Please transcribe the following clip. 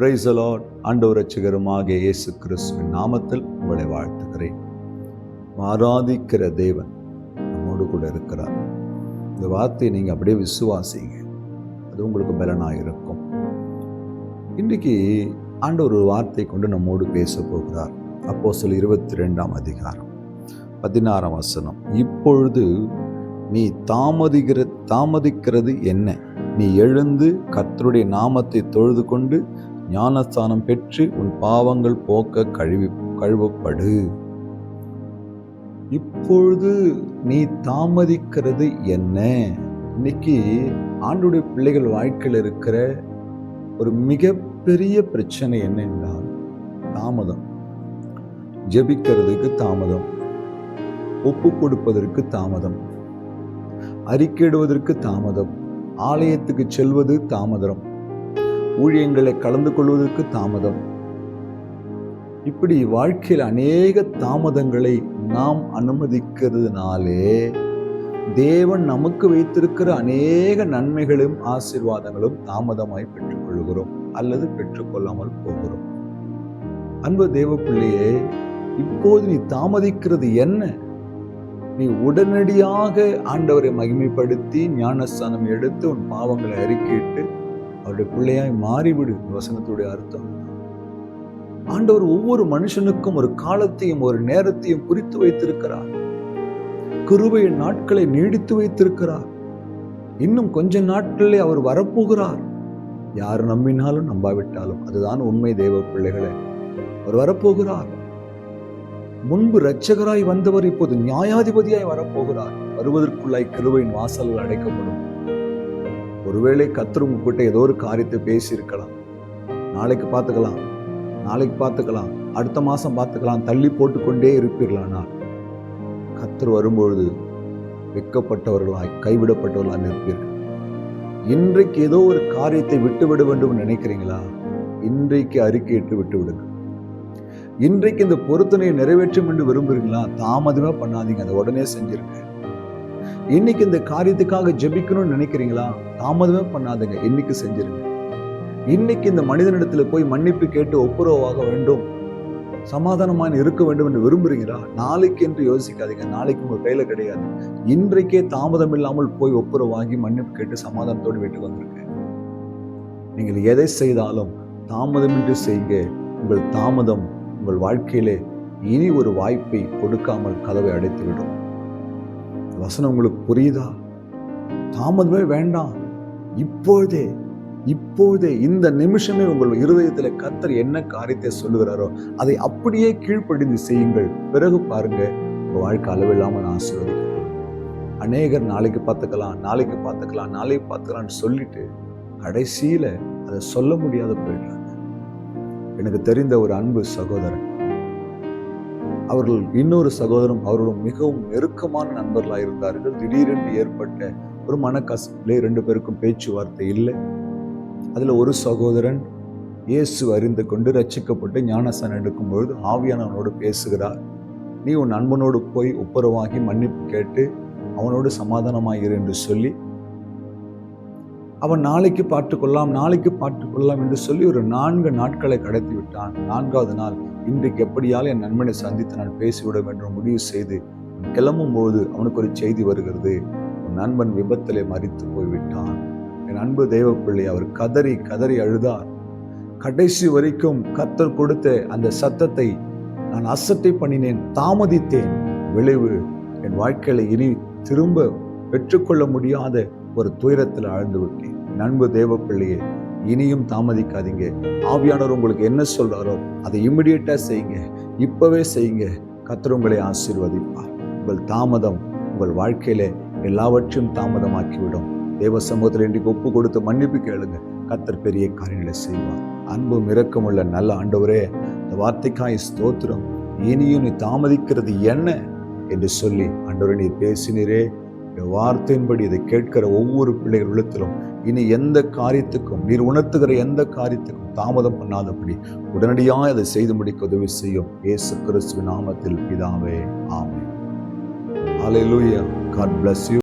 Price allot ஆண்டவர் இயேசு கிறிஸ்துவின் நாமத்தில் உங்களை வாழ்த்துகிறேன். ஆராதிக்கிற தேவன் நம்மோடு கூட இருக்கிறார். இந்த வார்த்தையை நீங்கள் அப்படியே விசுவாசிங்க. அது உங்களுக்கு பலனாக இருக்கும். இன்றைக்கு ஆண்டவர் ஒரு வார்த்தை கொண்டு நம்மோடு பேச போகிறார். அப்போ சில இருபத்தி ரெண்டாம் அதிகாரம் பதினாறாம் வசனம். இப்பொழுது நீ தாமதிக்கிற தாமதிக்கிறது என்ன? நீ எழுந்து கர்த்தருடைய நாமத்தை தொழுது கொண்டு ஞானஸ்தானம் பெற்று உன் பாவங்கள் போக்க கழுவி கழுவப்படு. இப்பொழுது நீ தாமதிக்கிறது என்ன? இன்னைக்கு ஆண்டுடைய பிள்ளைகள் வாழ்க்கையில் இருக்கிற ஒரு மிகப்பெரிய பிரச்சனை என்ன என்றால் தாமதம். ஜெபிக்கிறதுக்கு தாமதம். ஒப்பு கொடுப்பதற்கு தாமதம். அறிக்கையிடுவதற்கு தாமதம். ஆலயத்துக்கு செல்வது தாமதம். ஊழியங்களை கலந்து கொள்வதற்கு தாமதம். இப்படி வாழ்க்கையில் அநேக தாமதங்களை நாம் அனுமதிக்கிறதுனாலே தேவன் நமக்கு வைத்திருக்கிற அநேக நன்மைகளும் ஆசீர்வாதங்களும் தாமதமாய் பெற்றுக்கொள்கிறோம் அல்லது பெற்றுக்கொள்ளாமல் போகிறோம். அன்பு தேவ பிள்ளையே இப்போது நீ தாமதிக்கிறது என்ன? நீ உடனடியாக ஆண்டவரை மகிமைப்படுத்தி ஞானஸ்தானம் எடுத்து உன் பாவங்களை அறிக்கையிட்டு அவருடைய பிள்ளையாய் மாறிவிடு இந்த வசனத்துடைய அர்த்தம். ஆண்டவர் ஒவ்வொரு மனுஷனுக்கும் ஒரு காலத்தையும் ஒரு நேரத்தையும் குறித்து வைத்திருக்கிறார். கிருபையின் நாட்களை நீடித்து வைத்திருக்கிறார். இன்னும் கொஞ்ச நாட்களிலே அவர் வரப்போகிறார். யார் நம்பினாலும் நம்பாவிட்டாலும் அதுதான் உண்மை தெய்வ பிள்ளைகளே. அவர் வரப்போகிறார். முன்பு இரட்சகராய் வந்தவர் இப்போது நியாயாதிபதியாய் வரப்போகிறார். வருவதற்குள்ளாய் கிருபையின் வாசல்கள் அடைக்கப்படும். ஒருவேளை கத்தர் உங்ககிட்ட ஏதோ ஒரு காரியத்தை பேசியிருக்கலாம். நாளைக்கு பார்த்துக்கலாம். நாளைக்கு பார்த்துக்கலாம். அடுத்த மாதம் பார்த்துக்கலாம். தள்ளி போட்டுக்கொண்டே இருப்பீர்களானால் கத்தர் வரும்பொழுது வெக்கப்பட்டவர்களாய் கைவிடப்பட்டவர்களாக நிற்பீர்கள். இன்றைக்கு ஏதோ ஒரு காரியத்தை விட்டுவிட வேண்டும் நினைக்கிறீங்களா? இன்றைக்கு அறிக்கையிட்டு விட்டு விடுங்க இன்றைக்கு இந்த பொருத்தனையை நிறைவேற்றும் என்று விரும்புகிறீங்களா? தாமதமாக பண்ணாதீங்க. அதை உடனே செஞ்சிருங்க. இன்னைக்கு இந்த காரியத்துக்காக ஜெபிக்கணும்னு நினைக்கிறீங்களா? தாமதமே பண்ணாதீங்க. இன்னைக்கு செஞ்சிருங்க. இன்னைக்கு இந்த மனிதனிடத்துல போய் மன்னிப்பு கேட்டு ஒப்புரவாக வேண்டும். சமாதானமான இருக்க வேண்டும் என்று விரும்புறீங்களா? நாளைக்கு என்று யோசிக்காதீங்க. நாளைக்கு உங்க கையில் கிடையாது. இன்றைக்கே தாமதம் இல்லாமல் போய் ஒப்புரவாகி மன்னிப்பு கேட்டு சமாதானத்தோடு வீட்டுக்கு வந்திருக்கு நீங்கள் எதை செய்தாலும் தாமதமின்றி செய்யுங்க. உங்கள் தாமதம் உங்கள் வாழ்க்கையிலே இனி ஒரு வாய்ப்பை கொடுக்காமல் கதவை அடைத்துவிடும். வசனம் உங்களுக்கு புரியுதா? தாமதமே வேண்டாம். இப்பொழுதே இப்போதே இந்த நிமிஷமே உங்கள் இருதயத்தில் கத்தர் என்ன காரியத்தை சொல்லுகிறாரோ அதை அப்படியே கீழ்ப்படிந்து செய்யுங்கள். பிறகு பாருங்க உங்க வாழ்க்கை அளவில்லாமல் ஆசீர்வதிக்கும் அநேகர் நாளைக்கு பார்த்துக்கலாம் நாளைக்கு பார்த்துக்கலாம் நாளைக்கு பார்த்துக்கலாம்னு சொல்லிட்டு கடைசியில அதை சொல்ல முடியாத போயிடுறாங்க. எனக்கு தெரிந்த ஒரு அன்பு சகோதரன் அவர்கள் இன்னொரு சகோதரன் அவர்களும் மிகவும் நெருக்கமான நண்பர்களாக இருந்தார்கள் திடீரென்று ஏற்பட்ட ஒரு மனக்கசப்பிலே ரெண்டு பேருக்கும் பேச்சுவார்த்தை இல்லை. அதில் ஒரு சகோதரன் இயேசு அறிந்து கொண்டு ரட்சிக்கப்பட்டு ஞானசன் எடுக்கும் பொழுது ஆவியானவனோடு பேசுகிறார். நீ உன் நண்பனோடு போய் ஒப்புரவாகி மன்னிப்பு கேட்டு அவனோடு சமாதானமாயிரு என்று சொல்லி அவன் நாளைக்கு பார்த்துக்கொள்ளலாம் நாளைக்கு பாட்டுக்கொள்ளலாம் என்று சொல்லி ஒரு நான்கு நாட்களை கடத்தி விட்டான். நான்காவது நாள் இன்றைக்கு எப்படியால் என் நண்பனை சந்தித்து நான் பேசிவிடும் என்று முடிவு செய்து கிளம்பும் போது அவனுக்கு ஒரு செய்தி வருகிறது. உன் நண்பன் விபத்திலே மறித்து போய்விட்டான். என் அன்பு தெய்வ பிள்ளை அவர் கதறி கதறி அழுதார். கடைசி வரைக்கும் கத்தர் கொடுத்த அந்த சத்தத்தை நான் அசட்டை பண்ணினேன் தாமதித்தேன். விளைவு என் வாழ்க்கையில இனி திரும்ப பெற்றுக்கொள்ள முடியாத ஒரு துயரத்தில் ஆழ்ந்து விட்டேன். நண்பு தேவ பிள்ளையே இனியும் தாமதிக்காதீங்க. ஆவியானவர் உங்களுக்கு என்ன சொல்றாரோ அதை இம்மிடியட்டாக செய்யுங்க. இப்பவே செய்யுங்க. கத்தர் உங்களை ஆசீர்வதிப்பார். உங்கள் தாமதம் உங்கள் வாழ்க்கையில எல்லாவற்றையும் தாமதமாக்கிவிடும். தேவ சமூகத்தில் இன்றைக்கு ஒப்பு கொடுத்து மன்னிப்பு கேளுங்க. கத்தர் பெரிய காரியங்களை செய்வார். அன்பும் இரக்கமுள்ள நல்ல ஆண்டவரே இந்த வார்த்தைக்காய் ஸ்தோத்திரம். இனியும் நீ தாமதிக்கிறது என்ன? என்று சொல்லி ஆண்டவரே நீ பேசினீரே. வார்த்தையின்படி இதை கேட்கிற ஒவ்வொரு பிள்ளைகள் உள்ளத்திலும் இனி எந்த காரியத்துக்கும் நீர் உணர்த்துகிற எந்த காரியத்துக்கும் தாமதம் பண்ணாதபடி உடனடியாக அதை செய்து முடிக்க உதவி செய்யும் ஏசு கிறிஸ்துவின் நாமத்தில் பிதாவே ஆமே ஹalleluya god bless you.